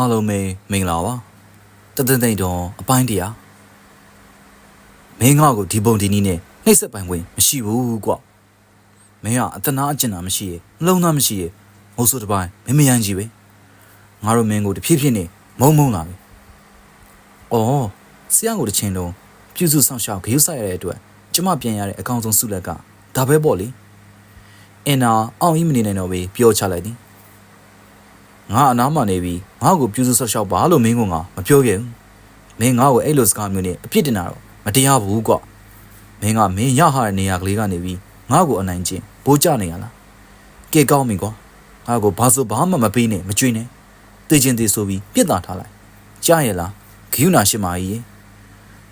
အားလုံးပဲမင်္ဂလာပါတသသိမ့်တော်အပိုင်းတရားမင်းငါ့ကိုဒီပုံဒီနည်းနဲ့နှိပ်စက်ပိုင်ခွင့်မရှိဘူးကွမင်းကအတနာအကျဉ်းတာမရှိရဲ့နှလုံးသားမရှိရဲ့မိုးစိုးတစ်ပိုင်းမင်းမယမ်းကြီးပဲငါတို့မင်းကိုတဖြည်းဖြည်းနဲ့မုံမုံလာပြီအော်ဆရာကိုတစ်ချိန်လုံးပြုစုဆောင်ရှောက်ဂရုစိုက်ရတဲ့အတွက်ကျမပြန်ရတဲ့အကောင်းဆုံးဆုလက်ကဒါပဲပေါ့လေအင်နာအောင်ကြီးမနေနိုင်တော့ပဲပြောချလိုက်သည် ငါအနားမှာနေပြီးငါ့ကိုပြုစုဆော့ရှောက်ပါလို့မင်းကငါမပြောခဲ့ဘူးမင်းငါ့ကိုအဲ့လိုစကားမျိုးနဲ့အပြစ်တင်တာတော့မတရားဘူးကွမင်းကမင်းရဟာတဲ့နေရာကလေးကနေပြီးငါ့ကိုအနိုင်ကျင့်ဘိုးကြနေရလားကဲကောင်းပြီကွာငါ့ကိုဘာဆိုဘာမှမပေးနဲ့မကြွေးနဲ့သိချင်းသေးဆိုပြီးပြစ်တာထားလိုက်ကြားရလားဂယုနာရှိမာကြီးရေ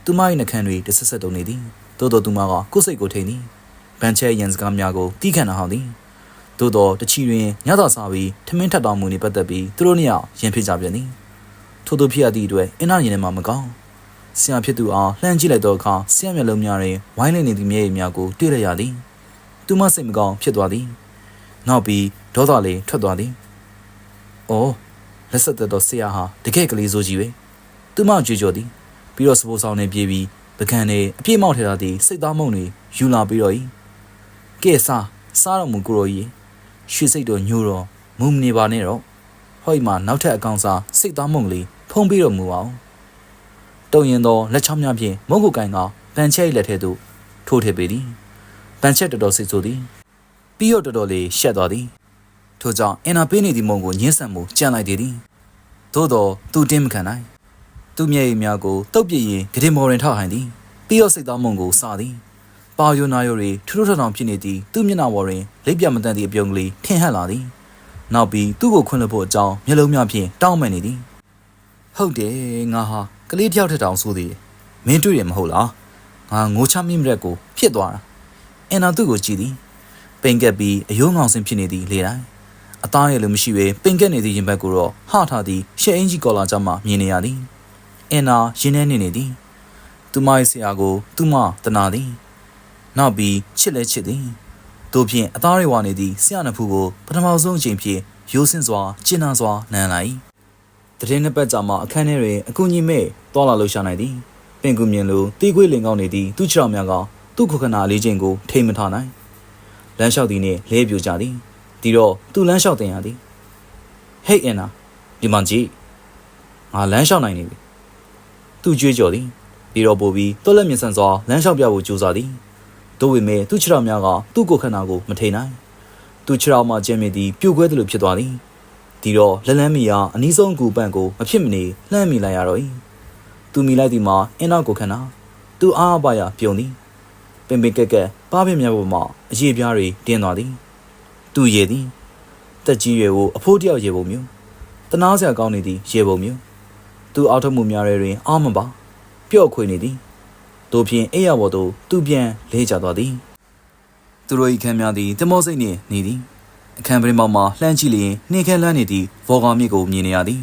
သူမရဲ့နှခမ်းတွေတစ်ဆက်ဆက်တုံနေသည်တိုးတော်သူမကကိုယ်စိတ်ကိုထိန်သည်ဗန်ချဲရန်စကားများကိုတီးခန့်တာဟောင်းသည် သို့တော့တချီတွင်ညသာစားပြီးထမင်းထက်တော်မူနေပတ်သက်ပြီးသူတို့နှစ်ယောက်ရင်ဖြစ်ကြပြန်သည်ထို့သူဖြစ်ရသည့်အတွက်အင်းနာရင်ထဲမှာမကောင်းဆရာဖြစ်သူအားလှမ်းကြည့်လိုက်တော့အခါဆရာမျက်လုံးများတွင်ဝိုင်းလည်နေသည့်မျက်ရည်များကိုတွေ့ရရသည်သူမစိတ်မကောင်းဖြစ်သွားသည်နောက်ပြီးဒေါသလေးထွက်သွားသည်အော်လက်ဆက်သက်သောဆရာဟာတကယ်ကလေးစိုးကြီးပဲသူမကြွေကြော်သည်ပြီးတော့စပိုးဆောင်နေပြေးပြီးပကံနေအပြည့်မောက်ထဲလာသည့်စိတ်သားမုံတွေယူလာပြီးတော့ဤကဲစားစားတော်မူကိုရောကြီး ရွှေစိတ်တော်ညိုတော့မုံမနေပါနဲ့တော့ဟောဒီမှာနောက်ထပ်အကောင်စားစိတ်သားမုံကလေးဖုံးပြီးတော့မူအောင်တုံရင်သောလက်ချောင်းများဖြင့်မုံကိုကန်ကပန်ချက်၏လက်ထဲသို့ထိုးထည့်ပေသည်ပန်ချက်တော်တော်စိတ်ဆိုးသည်ပြီးတော့တော်တော်လေးရှက်သွားသည်ထို့ကြောင့်အင်နာပေးနေသည့်မုံကိုညှင်းဆန်မှုကြံလိုက်သေးသည်သို့တော့သူတင်းမခံနိုင်သူမျက်ရည်များကိုတုတ်ပြည့်ရင်ဂရင်မော်ရင်ထောက်ဟန်သည်ပြီးတော့စိတ်သားမုံကိုစားသည် ပါယိုနာယိုတွေထူးထူးထောင်ထောင်ဖြစ်နေသည့်သူ့မျက်နှာပေါ်တွင်လက်ပြမတန်သည့်အပြုံးကလေးထင်ဟပ်လာသည်နောက်ပြီးသူ့ကိုခွင့်လွှတ်ဖို့အကြောင်းမျက်လုံးများဖြင့်တောင်းပန်နေသည်ဟုတ်တယ်ငါဟာကလေးတစ်ယောက်ထက်တောင်ဆိုးသေးတယ်မင်းတွေ့ရမဟုတ်လားငါငိုချမိမရက်ကိုဖြစ်သွားတာအင်နာသူ့ကိုကြည့်သည်ပိန်ကက်ပြီးအယိုးငောင်စင်ဖြစ်နေသည်လေတိုင်းအသားရည်လည်းမရှိဘဲပိန်ကက်နေသည့်ရင်ဘတ်ကိုတော့ဟထားသည်ရှက်အင်ကြီးကော်လာကြမှမြင်နေရသည်အင်နာရင်းနေနေနေသည်သူမရဲ့ဆရာကိုသူမတနာသည် နောက်ပြီးချစ်လဲချစ်သည်တို့ဖြင့်အသားတွေဝါနေသည့်ဆရာနဖူးကိုပထမဆုံးအချိန်ဖြင့်ရိုးစင်စွာကျဉ်းနာစွာနမ်းလိုက်တရင်နှစ်ပတ်ကြာမှအခန်းထဲတွင်အကူကြီးမဲ့တွာလာလှူရှာနိုင်သည်ပင်ကူမြင်လိုတီးခွေးလင်ကောင်းနေသည့်သူ့ခြေထောက်များကသူ့ခုခဏလေးချင်းကိုထိမထားနိုင်လမ်းလျှောက်သည်နှင့်လဲပြူကြသည်ဒီတော့သူ့လမ်းလျှောက်တင်ရသည်ဟေးအင်နာဒီမှကြည့်ငါလမ်းလျှောက်နိုင်နေပြီသူကြွေးကြော်သည်ပြီးတော့ပို့ပြီးတွက်လက်မြင်ဆန်စွာလမ်းလျှောက်ပြဖို့ကြိုးစားသည် တို့ဝေမဲ့သူ့ခြေထောက်များကသူ့ကိုယ်ခန္ဓာကိုမထိန်နိုင်သူ့ခြေထောက်မှကျင်းမိသည်ပြိုကွဲသလိုဖြစ်သွားသည်ဒီတော့လက်လန်းမီကအနီးဆုံးကူပန့်ကိုမဖြစ်မနေလှမ်းမိလိုက်ရတော့၏သူမိလိုက်သည်မှာအင်းနောက်ကိုခန္ဓာသူအားအပါရပြုံသည်ပင်ပင်ကက်ကက်ပါးပင်များပေါ်မှအရေးပြားတွေတင်းသွားသည်သူရေသည်တက်ကြီးရွယ်ကိုအဖိုးတယောက်ရေပုံမျိုးတနာစရာကောင်းနေသည်ရေပုံမျိုးသူအောက်ထမှုများတွေတွင်အာမပါပျော့ခွေနေသည် တို့ဖြင့်အိယာဘော်သို့သူပြန်လဲကျသွားသည်သူတို့၏ခမ်းများသည်တမောစိတ်နှင့်နေသည်အခန်းပရင်ပေါ်မှလှမ်းကြည့်လျင်နှင်းခဲလန်းနေသည့်ဗော်ကာမြစ်ကိုမြင်နေရသည်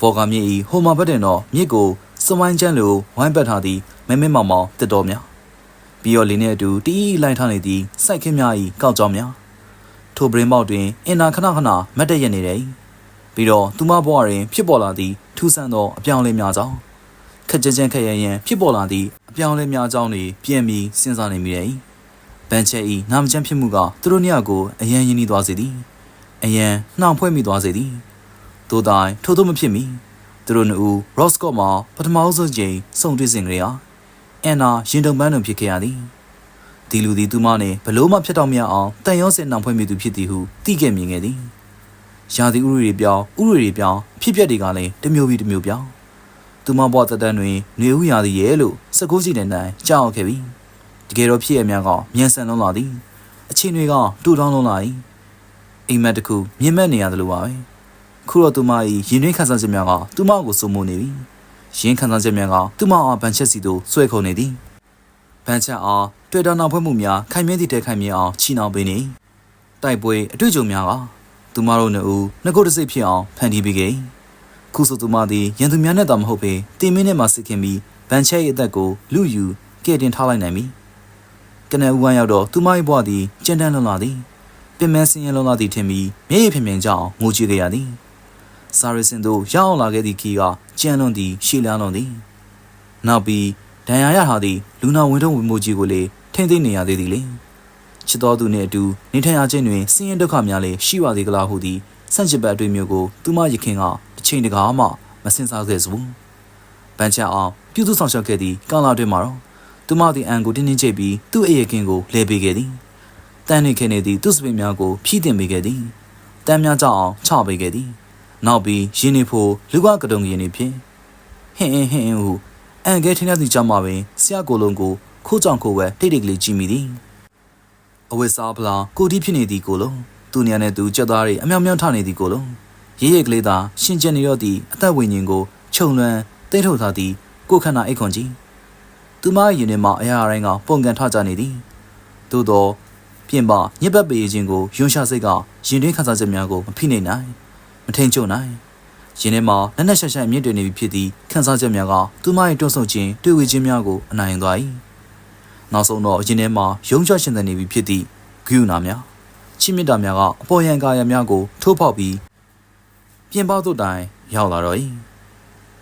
ဗော်ကာမြစ်၏ဟိုမာဘက်တွင်တော့မြစ်ကိုစဝိုင်းချမ်းလိုဝိုင်းပတ်ထားသည့်မဲမဲမောင်မောင်တစ်တော်များပြီးတော့လင်းနှင့်အတူတီးလိုက်ထားနေသည့်စိုက်ခင်းများ၏ကောက်ကြောင်များထိုပရင်ပေါက်တွင်အင်နာခဏခဏမတ်တရက်နေတယ်ပြီးတော့သူမဘဝတွင်ဖြစ်ပေါ်လာသည့်ထူးဆန်းသောအပြောင်းအလဲများကြောင့်ခက်ကြကြခက်ရရန်ဖြစ်ပေါ်လာသည့် အပြောင်းအလဲများကြောင့်နေပြန်ပြီးစဉ်းစားနေမိတယ်။ဗန်ချက်ဤနာမကျန်းဖြစ်မှုကသူတို့နှစ်ယောက်ကိုအယံရင်းနှီးသွားစေသည်။အယံနှောင်ဖွဲ့မိသွားစေသည်။သို့တိုင်ထို့သောမဖြစ်မီသူတို့နှစ်ဦးရော့စကော့မှာပထမဆုံးချိန်စုံတွေ့စဉ်ကလေးဟာအန်နာရင်တုံပန်းတွင်ဖြစ်ခဲ့ရသည်။ဒီလူသည်သူမနှင့်ဘလို့မှဖြစ်တော့မရအောင်တန်ရောစင်နှောင်ဖွဲ့မိသူဖြစ်သည်ဟုသိခဲ့မြင်ခဲ့သည်။ရာသီဥတုတွေပြောင်းဥတုတွေပြောင်းဖြစ်ပျက်တွေကလည်းတစ်မျိုးပြီးတစ်မျိုးပြောင်း သူမဘွားသက်တမ်းတွင်နေဦးရာသည်ရဲ့လို့စကူးစီတဲ့နိုင်ကြောက်ခဲ့ပြီတကယ်တော့ဖြစ်ရများကမြန်ဆန်လုံးလာသည်အချင်းတွေကတူတောင်းလုံးလာ၏အိမ်မက်တစ်ခုမြင်မဲ့နေရတယ်လို့ပါပဲခုတော့သူမ၏ရင်တွင်းခံစားချက်များကသူမကိုစုံမနေပြီရင်းခံစားချက်များကသူမအားဗန်ချက်စီသို့ဆွဲခုံနေသည်ဗန်ချက်အားတွေ့တာနောက်ဖွဲ့မှုများခိုင်မြဲသည့်တဲခိုင်မြဲအောင်ချီနှောင်ပေးနေတိုက်ပွဲအတွေ့အကြုံများကသူမတို့နှစ်ဦးငကုတ်တစိတ်ဖြစ်အောင်ဖန်တီးပေးခဲ့ ခုဆိုသူမသည်ရန်သူများနဲ့တော့မဟုတ်ပေတင်မင်းနဲ့မှစစ်ခင်ပြီးဗန်ချက်ရဲ့အသက်ကိုလူယူကဲတင်ထားလိုက်နိုင်ပြီကနဦးဝမ်းရောက်တော့သူမ၏ဘဝသည်ကြမ်းတမ်းလွန်လာသည်ပင်မဆင်းရဲလွန်လာသည်ထင်ပြီးမျက်ရည်ဖြင်ဖြင်ကြောင့်ငိုကြည့်ခဲ့ရသည်စာရစင်တို့ရောက်အောင်လာခဲ့သည့်ခီးကကြမ်းလွန်သည်ရှေ့လန်းလွန်သည်နောက်ပြီးဒဏ်ရာရထားသည့်လူနာဝင်ထုံးဝင်မိုးကြီးကိုလည်းထိမ့်သိမ့်နေရသေးသည်လေချစ်တော်သူနှင့်အတူနေထိုင်ရခြင်းတွင်ဆင်းရဲဒုက္ခများလည်းရှိပါသေးကလားဟုသည်ဆန့်ကျင်ဘက်အတွေ့မျိုးကိုသူမရခင်ကတစ် ချိန်တကားမှမစင်စားခဲ့စုပန်းချအောင်ပြုစုဆောင်ရှောက်ခဲ့သည့်ကာလအတွင်းမှာတော့သူမသည်အန်ကိုတင်းတင်းချိတ်ပြီးသူ့အရေးကင်းကိုလဲပေးခဲ့သည်တန်းနေခဲ့နေသည့်သူ့စပင်များကိုဖြည့်တင်ပေးခဲ့သည်တန်းများကြောက်အောင်ချပေးခဲ့သည်နောက်ပြီးရင်းနေဖို့လူကကတုံရင်နေဖြင့်ဟင်းဟင်းဟင်းဟုအန်ကဲထင်းတဲ့ကြောင့်မှပင်ဆရာကိုလုံးကိုခိုးကြောင်ခိုးဝဲတိတ်တိတ်ကလေးကြည့်မိသည်အဝတ်စားပလာကိုတီးဖြစ်နေသည်ကိုလုံးသူညာနဲ့သူကြက်သားတွေအမြောင်မြောင်ထနေသည်ကိုလုံး ရေးရကလေးသာရှင်ကျင်နေတော့သည့်အသက်ဝိညာဉ်ကိုခြုံလွှမ်းတိတ်ထုတ်ထားသည့်ကိုခန္ဓာအိတ်ခွန်ကြီးသူမရဲ့ရင်ထဲမှာအရာတိုင်းကပုံကန်ထကြနေသည်သို့သောပြင်ပညစ်ပတ်ပေခြင်းကိုယွန်ရှာစိတ်ကရင်တွင်းခန်းစားချက်များကိုမဖိနှိပ်နိုင်မထိန်ချုပ်နိုင်ရင်ထဲမှာလက်နက်ရှက်ရှက်မြင့်တင်နေပြီဖြစ်သည့်ခန်းစားချက်များကသူမရဲ့တွန့်ဆုတ်ခြင်းတွေ့ဝေခြင်းများကိုအနိုင်သွား၏နောက်ဆုံးတော့ရင်ထဲမှာယုံကြရှင်သန်နေပြီဖြစ်သည့်ဂယုနာများချစ်မြတ်တာများကအပေါ်ယံကာယများကိုထိုးဖောက်ပြီး ပြင်ပသို့တိုင်ရောက်လာတော့၏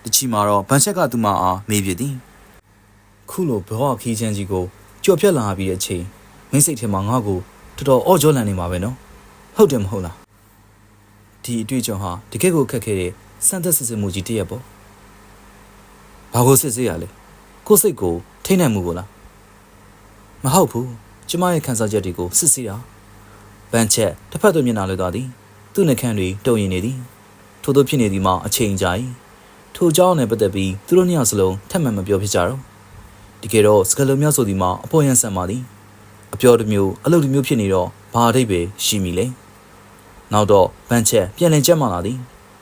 တချီမှာတော့ဗန်ချက်ကသူမအားမေးပြသည်ခုလိုဘဝခီးချမ်းကြီးကိုကြော်ဖြတ်လာပြီးတဲ့အချိန်မင်းစိတ်ထဲမှာငါ့ကိုတော်တော်အော့ကြောလန်နေမှာပဲနော်ဟုတ်တယ်မဟုတ်လားဒီအတွေ့အကြုံဟာတကယ့်ကိုခက်ခဲတဲ့စံသက်စစ်စစ်မှုကြီးတစ်ရက်ပေါ့ဘာကိုစစ်စစ်ရလဲကိုယ်စိတ်ကိုထိနိုင်မှုကိုလားမဟုတ်ဘူးကျမရဲ့ခံစားချက်တွေကိုစစ်စစ်တာဗန်ချက်တစ်ဖက်သို့မျက်နှာလွှဲသွားသည်သူ့နှကန်းတွေတုံရင်နေသည် ထို့သောဖြစ်နေသည်မှာအချိန်ကြာ၏ထိုအကြောင်းနဲ့ပတ်သက်ပြီးသူတို့နှစ်ယောက်စလုံးထပ်မံမပြောဖြစ်ကြတော့တကယ်တော့စကလုံးများဆိုဒီမှာအပေါ်ရန်ဆန်ပါသည်အပြောတစ်မျိုးအလုပ်တစ်မျိုးဖြစ်နေတော့ဘာအဓိပ္ပာယ်ရှိမိလဲနောက်တော့ဗန်ချက်ပြန်လည်ကြက်မှလာသည်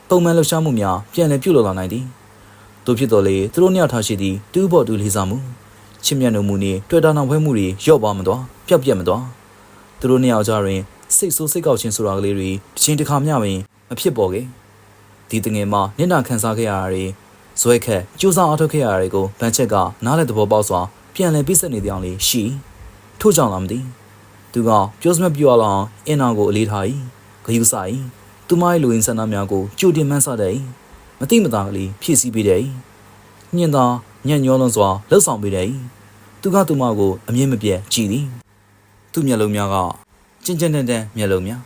ပုံမှန်လှူရှားမှုများပြန်လည်ပြုလုပ်လာနိုင်သည်တို့ဖြစ်တော်လေသူတို့နှစ်ယောက်ထားရှိသည့်တူးပေါ်တူလေးစားမှုချစ်မြတ်နိုးမှုနှင့်တွေ့တာနောက်ဖွဲမှုတွေရော့ပါမသွားပျောက်ပြက်မသွားသူတို့နှစ်ယောက်ကြားတွင်စိတ်ဆိုးစိတ်ကောက်ခြင်းဆိုတာကလေးတွေတစ်ချိန်တစ်ခါမျှပင်မဖြစ်ပေါ်ခဲ့ ဒီတငယ်မှာနင့်နာခံစားခဲ့ရတာတွေဇွဲခက်ကြိုးစားအားထုတ်ခဲ့ရတာတွေကိုဗန်ချက်ကနားလည်သဘောပေါက်စွာပြန်လည်ပြည့်စက်နေတဲ့အကြောင်းလေးရှိထို့ကြောင့်လားမသိသူကပြောစမပြောအောင်အင်နာကိုအလေးထား၏ဂယုစိုက်သူမရဲ့လူရင်းဆန္ဒများကိုကြိုတင်မှန်းဆတဲ့မတိမတာကလေးဖြည့်ဆည်းပေးတဲ့ညင်သာညံ့ညောလွန်စွာလှုပ်ဆောင်ပေးတဲ့သူကသူမကိုအမြင့်မပြတ်ကြည်သည်သူ့မျက်လုံးများကကျဉ်ကျဉ်တန်တန်မျက်လုံးများ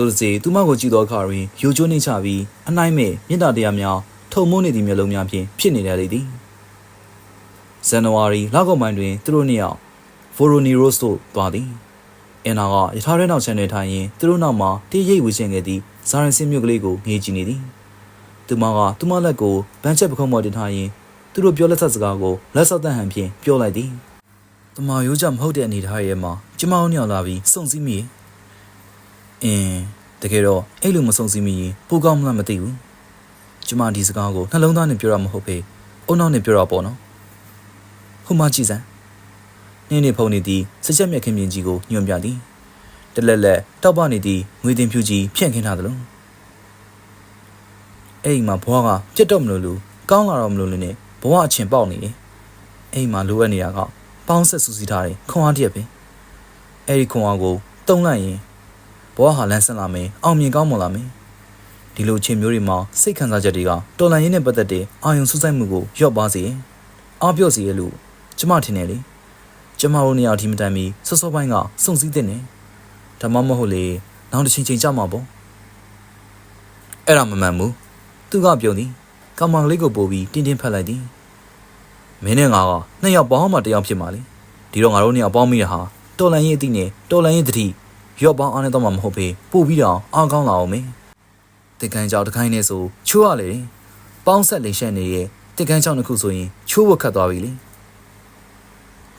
သူတို့စီသူမကိုကြည့်သောအခါတွင်ယိုချိုးနှိမ့်ချပြီးအနိုင်မဲ့မြင့်တာတရားများထုံမိုးနေသည့်မျက်လုံးများဖြင့်ဖြစ်နေရလေသည်ဇန်နဝါရီလကုန်ပိုင်းတွင်သူတို့နှစ်ယောက်ဖိုရိုနီရိုစ်တို့သွားသည်အင်နာကရထားရဲနောက်ချန်နေထိုင်ရင်သူတို့နောက်မှာတေးရိပ်ဝေရှင်ခဲ့သည့်ဇာရင်စင်မြို့ကလေးကိုငေးကြည့်နေသည်သူမကသူမလက်ကိုဗန်ချက်ပခုံးပေါ်တင်ထားရင်သူတို့ပြောလက်ဆက်စကားကိုလက်ဆော့တန်ဟန်ဖြင့်ပြောလိုက်သည်တမရိုးကြမဟုတ်တဲ့အနေထားရဲ့မှာကျမတို့ညောင်လာပြီးစုံစည်းမိ အင်းတကယ်တော့အဲ့လိုမစုံစည်းမိရင်ပိုကောင်းမလားမသိဘူးကျမဒီစကားကိုနှလုံးသားနဲ့ပြောရမှာမဟုတ်ပေအုံနောက်နဲ့ပြောရပေါ့နော်ဟိုမှကြည့်စမ်းနင်းနေဖုန်နေသည်စချက်မြက်ခင်မြင်ကြီးကိုညွှန်ပြသည်တလက်လက်တောက်ပနေသည့်ငွေတင်ဖြူကြီးဖြန့်ခင်းထားသလိုအဲ့ဒီမှာဘွားကပြတ်တော့မလို့လူကောင်းလာတော့မလို့လူနဲ့ဘဝအချင်းပေါက်နေတယ်အဲ့ဒီမှာလိုအပ်နေတာကပေါင်းဆက်စူးစီးထားတယ်ခွန်အားတရက်ပဲအဲ့ဒီခွန်အားကိုတုံးလိုက်ရင် ဘဝဟာလန်းဆန်းလာမယ်အောင်မြင်ကောင်းမွန်လာမယ်ဒီလိုချင်းမျိုးတွေမှာစိတ်ခံစားချက်တွေကတော်လန်ရင်းနဲ့ပတ်သက်တဲ့အာယုံစူးစိုက်မှုကိုလျော့ပါစေအားပြော့စေလို့ကျမထင်တယ်လေကျမတို့နေရာဒီမတိုင်မီစောစောပိုင်းကစုံစည်းတဲ့နေဒါမှမဟုတ်လေနောက်တစ်ချိန်ချိန်ကြမှာပေါ့အဲ့ဒါမမှန်ဘူးသူကပြုံးသည်ကောင်မလေးကိုပို့ပြီးတင်းတင်းဖက်လိုက်သည်မင်းနဲ့ငါကနှစ်ယောက်ပေါင်းမှတယောက်ဖြစ်မှာလေဒီတော့ငါတို့နှစ်ယောက်ပေါင်းမိရဟာတော်လန်ရေးအသည့်နဲ့တော်လန်ရေးတတိ ရော့ပေါင်းအားနဲ့တော့မှမဟုတ်ပေပို့ပြီးတော့အားကောင်းလာအောင်မေတင်ကန်ကြောင်တခိုင်းနေဆိုချိုးရလေပေါင်းဆက်လိန်ရှက်နေရဲ့တင်ကန်ကြောင်တစ်ခုဆိုရင်ချိုးဝတ်ခတ်သွားပြီလေ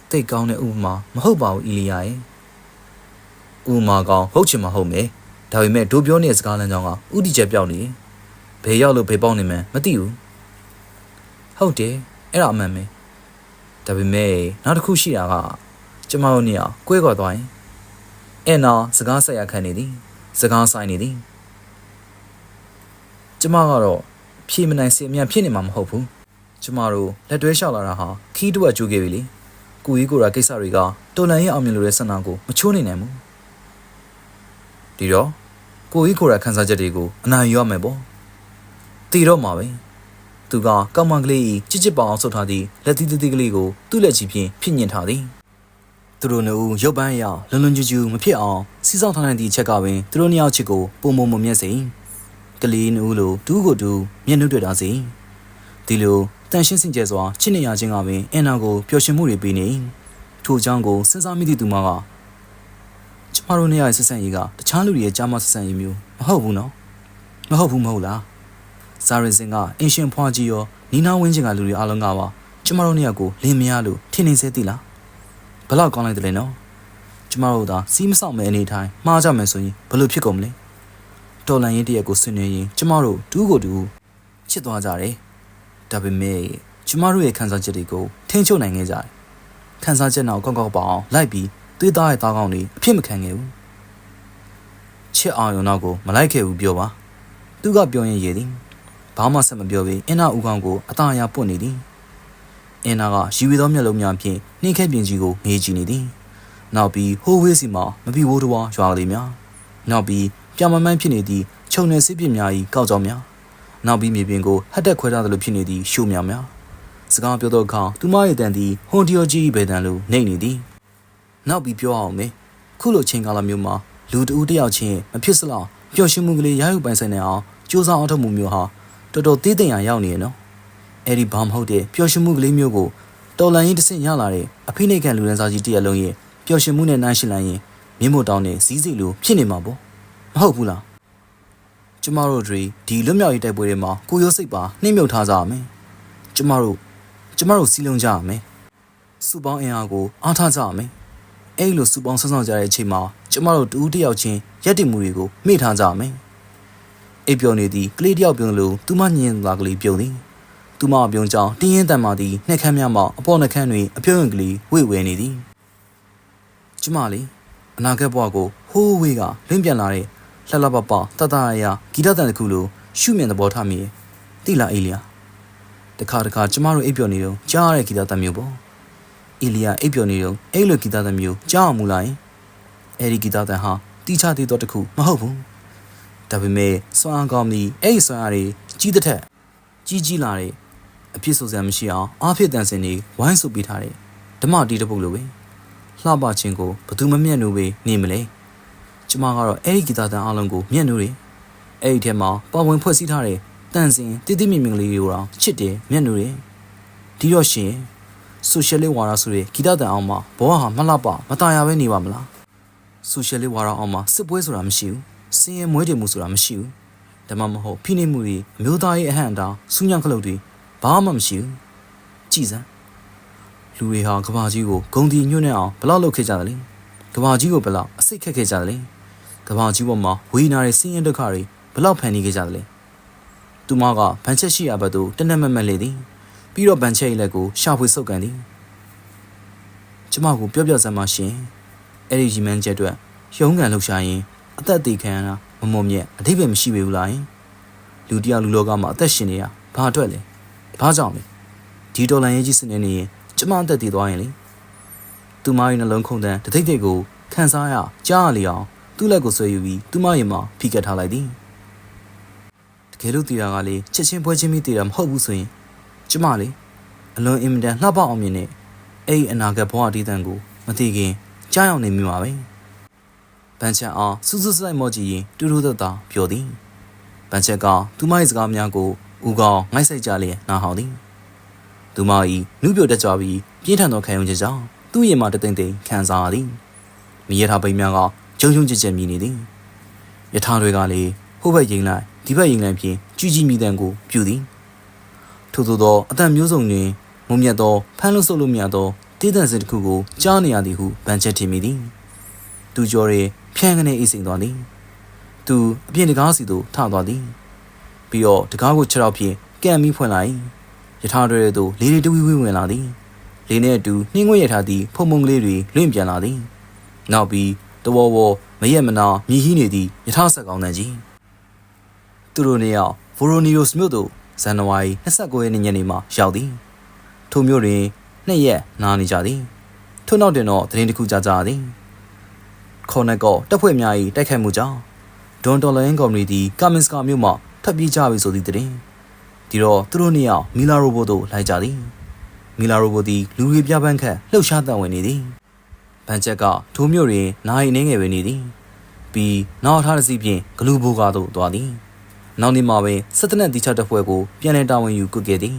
တိတ်ကောင်းတဲ့ဥပမာမဟုတ်ပါဘူးအီလီယာရဲ့ဥပမာကောင်းဟုတ်ချင်မှဟုတ်မယ်ဒါပေမဲ့ဒိုးပြောနေတဲ့စကားလမ်းကြောင်းကဥတီချက်ပြောက်နေဘယ်ရောက်လို့ဘယ်ပေါက်နေမှန်းမသိဘူးဟုတ်တယ်အဲ့ဒါအမှန်ပဲဒါပေမဲ့နောက်တစ်ခုရှိတာကကျမတို့နေရာကွဲကွာသွားရင် အဲ့နော်စကားဆက်ရခံနေသည်စကားဆိုင်နေသည်ကျမကတော့ဖြေမနိုင်စေအမြန်ဖြစ်နေမှာမဟုတ်ဘူးကျမတို့လက်တွဲလျှောက်လာတာဟာခီးတွက်ကျိုးခဲ့ပြီလေကိုကြီးကိုရာကိစ္စတွေကတော်လန်ရဲ့အောင်မြင်လို့တဲ့ဆန္ဒကိုမချိုးနိုင်နိုင်ဘူးဒီတော့ကိုကြီးကိုရာခန်းစားချက်တွေကိုအနာယူရမယ်ပေါ့တည်တော့မှာပဲသူကကောက်မန်ကလေးကြီးကြစ်ကြစ်ပေါအောင်ဆုပ်ထားသည့်လက်သီးသေးသေးကလေးကိုသူ့လက်ချီဖြင့်ဖြစ်ညင်ထားသည် သူတို့နှစ်ဦးရုပ်ပန်းအရလွန်လွန်ကျူးကျူးမဖြစ်အောင်စီးစောင်းထားနိုင်သည့်အချက်ကပင်သူတို့နှစ်ယောက်ချစ်ကိုပုံမုံမမျက်စိကလေးနှစ်ဦးလိုဒူးကိုဒူးမျက်နှာတွေ့တာစီဒီလိုတန်ရှင်းစင်ကြဲစွာချစ်နေရခြင်းကပင်အင်နာကိုပျော်ရွှင်မှုတွေပေးနေထို့အကြောင်းကိုစဉ်းစားမိသည့်သူမကကျမတို့နှစ်ယောက်ရဲ့ဆက်ဆံရေးကတခြားလူတွေရဲ့ကြားမဆက်ဆံရေးမျိုးမဟုတ်ဘူးနော်မဟုတ်ဘူးမဟုတ်လားဇာရင်စင်ကအင်ရှင်ဖွားကြီးရောနီနာဝင်းချင်ကလူတွေအားလုံးကပါကျမတို့နှစ်ယောက်ကိုလင်းမရလို့ထင်နေစေသီလား ဘလောက်ကောင်းလိုက်တယ်လဲနော်ကျမတို့သာစီးမဆောင်မဲ့အနေထိုင်မှားကြမယ်ဆိုရင်ဘယ်လိုဖြစ်ကုန်မလဲတော်လန်ရင်တရက်ကိုဆွနေရင်ကျမတို့ဒူးကိုဒူးချစ်သွားကြတယ်ဒါပေမဲ့ကျမတို့ရဲ့ခံစားချက်တွေကိုထိန်းချုပ်နိုင်ခဲ့ကြတယ်ခံစားချက်နောက်ကောက်ကောက်ပါအောင်လိုက်ပြီးသွေးသားရဲ့သားကောင်းတွေအဖြစ်မခံခဲ့ဘူးချစ်အောင်ရုံနောက်ကိုမလိုက်ခဲ့ဘူးပြောပါသူကပြောရင်ရည်သည်ဘာမှဆက်မပြောပြီးအင်းနာဦးကောင်းကိုအသာအရာပွတ်နေသည် အင်းနာကရီဝီသောမျက်လုံးများဖြင့်နှင်းခဲပြင်ကြီးကိုငေးကြည့်နေသည်နောက်ပြီးဟိုးဝေးစီမှာမပြီးဝိုးတော်ရွာကလေးများနောက်ပြီးပြောင်မမှန်းဖြစ်နေသည့်ခြုံနယ်စစ်ပစ်များ၏ကောက်ကြောင်များနောက်ပြီးမြေပြင်ကိုဟတ်တက်ခွဲထားသလိုဖြစ်နေသည့်ရှိုးများများစကားပြောသောအခါသူမရဲ့တန်သည်ဟွန်တီယိုကြီး၏ဘယ်တန်လိုနှိမ့်နေသည်နောက်ပြီးပြောအောင်မေခုလိုချိန်ကာလမျိုးမှာလူတဦးတယောက်ချင်းမဖြစ်စလောက်ပျော်ရွှင်မှုကလေးရယူပိုင်ဆိုင်နေအောင်စူးစမ်းအောင်ထုတ်မှုမျိုးဟာတော်တော်သေးသိမ်ရရောက်နေရနော် အဲ့ဒီဘာမဟုတ်တဲ့ပျော်ရွှင်မှုကလေးမျိုးကိုတော်လန်ရင်တစ်ဆင့်ရလာတဲ့အဖိနှိတ်ခံလူရန်စားကြီးတရက်လုံးရဲ့ပျော်ရွှင်မှုနဲ့နှိုင်းယှဉ်လိုက်ရင်မြင့်မို့တောင်းနဲ့ဇီးစီလိုဖြစ်နေမှာပေါ့မဟုတ်ဘူးလားကျမတို့တွေဒီလွတ်မြောက်ရေးတိုက်ပွဲတွေမှာကိုရိုးစိတ်ပါနှိမ့်မြုပ်ထားကြရမယ်ကျမတို့ကျမတို့စီလုံးကြရမယ်စုပေါင်းအင်အားကိုအားထားကြရမယ်အဲ့လိုစုပေါင်းဆောင်းဆောင်းကြတဲ့အချိန်မှာကျမတို့တူးတယောက်ချင်းရက်တည်မှုတွေကိုမေ့ထားကြရမယ်အိပ်ပျော်နေသည်ကလေးတယောက်ပြုံးလို့သူမညင်လာကလေးပြုံးသည် သူမပြုံးကြောင်တင်းရင်တန်မာသည်နှက်ခမ်းများမှအပေါ်နှက်ခမ်းတွင်အပြုံးရင်ကလေးဝေဝဲနေသည်ကျမလေးအနာဂတ်ဘဝကိုဟိုးဝေးကလွင့်ပြန်လာတဲ့လှလှပပတတရရဂီတတန်တစ်ခုလိုရှုမြင်သဘောထားမိရဲ့တိလာအေလီယာတခါတခါကျမတို့အိပ်ပျော်နေတော့ကြားရတဲ့ဂီတတန်မျိုးပေါ့အေလီယာအိပ်ပျော်နေတော့အဲ့လိုဂီတတန်မျိုးကြားအောင်မူလာရင်အဲ့ဒီဂီတတန်ဟာတီချသေးတော့တခုမဟုတ်ဘူးဒါပေမဲ့စွမ်းအားကောင်းပြီးအဲ့ဒီစွမ်းအားတွေကြီးတဲ့ထက်ကြီးကြီးလာတဲ့ အဖြစ်ဆိုစရာမရှိအောင်အားဖြစ်တန်စင်တွေဝိုင်းစုပ်ပေးထားတဲ့ဓမ္မတီးတစ်ပုတ်လိုပဲလှပခြင်းကိုဘသူမမျက်နှိုးပဲနေမလဲကျမကတော့အဲ့ဒီဂီတာတန်အလုံးကိုမျက်နှိုးတယ်အဲ့ဒီထဲမှာပါဝင်ဖွဲ့စည်းထားတဲ့တန်စင်တိတိမြင့်မြင့်ကလေးတွေကိုတော့ချစ်တယ်မျက်နှိုးတယ်ဒီတော့ရှင်ဆိုရှယ်လစ်ဝါဒဆိုတဲ့ဂီတတန်အောင်မှာဘဝဟာမလှပမตายရပဲနေပါမလားဆိုရှယ်လစ်ဝါဒအောင်မှာစစ်ပွဲဆိုတာမရှိဘူးစင်ရဲမွေးတယ်မှုဆိုတာမရှိဘူးဒါမှမဟုတ်ဖိနှိပ်မှုတွေအမျိုးသားရေးအဟန့်အတားစူးညံခလုတ်တွေ ဘာမှမရှိဘူးကြည်စမ်းလူတွေဟာကဘာကြီးကိုဂုံတီညွတ်နေအောင်ဘယ်လောက်လုပ်ခဲ့ကြသလဲကဘာကြီးကိုဘယ်လောက်အစိတ်ခက်ခဲ့ကြသလဲကဘာကြီးပေါ်မှာဝေးနာတဲ့စင်းရဲဒုက္ခတွေဘယ်လောက်ဖန်တီးခဲ့ကြသလဲသူမကဗန်ချက်ရှိရဘက်သို့တနက်မက်မက်လေသည်ပြီးတော့ဗန်ချက်ရဲ့လက်ကိုရှာဖွေဆုပ်ကန်သည်ကျမကိုပြောပြစမ်းပါရှင်အဲ့ဒီရီမန်းချက်အတွက်ရုံးကန်လှူရှာရင်အသက်သေးခံရတာမမုံမြက်အထိပ္ပယ်မရှိပေဘူးလားယင်လူတယောက်လူလောကမှာအသက်ရှင်နေရဘာအတွက်လဲ ဘာကြောင့်လဲဒီဒေါ်လာရေးကြီးစနေနေရင်ကျမအသက်တည်သွားရင်လေသူမရဲ့နှလုံးခုန်တန်းတထိတ်ထိတ်ကိုခန်းစားရကြားရလေအောင်သူ့လက်ကိုဆွဲယူပြီးသူမရဲ့မှာဖိကက်ထားလိုက်သည်တကယ်လို့တည်တာကလေချက်ချင်းပွဲချင်းမိတည်တာမဟုတ်ဘူးဆိုရင်ကျမလေအလွန်အင်မတန်လှပအောင်မြင်တဲ့အဲ့ဒီအနာဂတ်ဘဝတည်တံကိုမသိခင်ကြားရောက်နေမိမှာပဲဗန်ချက်အောင်စူးစူးဆိုင်မော့ကြည့်ရင်တူတူသက်သာပြောသည်ဗန်ချက်ကသူမရဲ့စကားများကို ဦးကောင်းငိုက်ဆိုင်ကြလျက်နားဟောင်းသည်သူမ၏နုပြိုတက်ကြပြီးပြင်းထန်သောခံယူချက်ကြောင့်သူ့ရင်မှတသိမ့်သိမ့်ခံစားရသည်မိရထားပိန်များကဂျုံဂျုံကြက်ကြက်မြည်နေသည်ယထာတွေကလည်းဟိုဘက်ရင်လိုက်ဒီဘက်ရင်လိုက်ဖြင့်ကြည်ကြည်မိတန်ကိုပြုသည်ထို့သောသောအတန်မျိုးစုံတွင်မုံမြတ်သောဖမ်းလို့ဆုပ်လို့မရသောတည်တံ့စင်တစ်ခုကိုကြားနေရသည်ဟုဗန်ချက်ထင်မိသည်သူကြော်ရဲဖြန်းကနေအိတ်စိန်သွားသည်သူအပြင်တကားစီသို့ထသွားသည် ပြီးတော့တကားကိုခြေထောက်ဖြင့်ကံပြီးဖွင့်လိုက်ယထာတွေသို့လေတွေတဝီဝီဝင်လာသည်လေနဲ့အတူနှင်းငွေရထားသည့်ဖုံဖုံကလေးတွေလွင့်ပြန်လာသည်နောက်ပြီးတဝဝမရက်မနာမြည်ဟီးနေသည့်ယထာဆက်ကောင်းတန်းကြီးသူတို့နှစ်ယောက်ဗိုရိုနီရိုစ်မြို့သို့ဇန်နဝါရီ29ရက်နေ့ညနေမှာရောက်သည်ထိုမြို့တွင်နှစ်ရက်နားနေကြသည်ထို့နောက်တွင်တော့သတင်းတစ်ခုကြားကြသည်ခေါ်နကောတပ်ဖွဲ့များ၏တိုက်ခိုက်မှုကြောင့်ဒွန်ဒေါ်လာရင်းကော်မတီကာမင်စကာမြို့မှ ထပ်ပြေးကြပြီဆိုသည့်သတင်းဒီတော့သူတို့နှစ်ယောက်မီလာရိုဘိုသို့လိုက်ကြသည်မီလာရိုဘိုသည်လူတွေပြပန်းခတ်လှုပ်ရှားတန်ဝင်နေသည်ဘန်ချက်ကထိုးမြို့တွင်နိုင်နေငယ်ပဲနေသည်ပြီးနောက်ထားတစ်စီးဖြင့်ဂလူဘိုကာသို့သွားသည်နောက်နေ့မှာပင်စစ်တပ်နဲ့တီချတပ်ဖွဲ့ကိုပြန်လည်တာဝန်ယူကုခဲ့သည်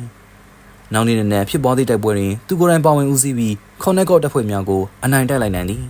နောက်နေ့နဲ့ဖြစ်ပွားသည့်တိုက်ပွဲတွင်သူကိုယ်တိုင်ပါဝင်ဦးစီးပြီးခေါ်နက်ကော့တပ်ဖွဲ့များကိုအနိုင်တိုက်လိုက်နိုင်သည်